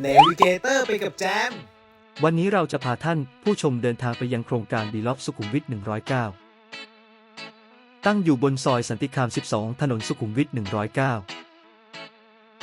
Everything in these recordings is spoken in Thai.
เนวิเกเตอร์ไปกับแจม วันนี้เราจะพาท่านผู้ชมเดินทางไปยังโครงการดีล็อฟสุขุมวิท 109 ตั้งอยู่บนซอยสันติคาม 12 ถนนสุขุมวิท 109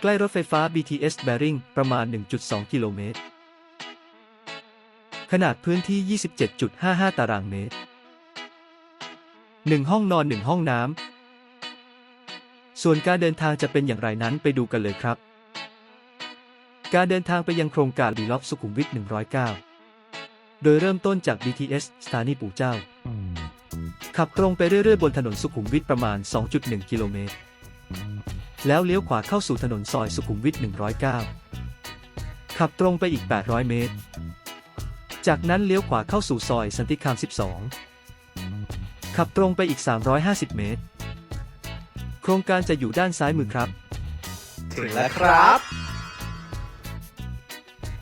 ใกล้รถไฟฟ้า BTS Bearing ประมาณ 1.2 กิโลเมตร ขนาดพื้นที่ 27.55 ตารางเมตร 1 ห้องนอน 1 ห้องน้ำ ส่วนการเดินทางจะเป็นอย่างไรนั้นไปดูกันเลยครับ การเดินทางไปยังโครงการดีล็อฟสุขุมวิท 109 โดยเริ่มต้นจาก BTS สถานีปู่เจ้า ขับตรงไปเรื่อยๆ บนถนนสุขุมวิทประมาณ 2.1 กิโลเมตร แล้วเลี้ยวขวาเข้าสู่ถนนซอยสุขุมวิท 109 ขับตรงไปอีก 800 เมตร จากนั้นเลี้ยวขวาเข้าสู่ซอยสันติคาม 12 ขับตรงไปอีก 350 เมตร โครงการจะอยู่ด้านซ้ายมือครับ ถึงแล้วครับ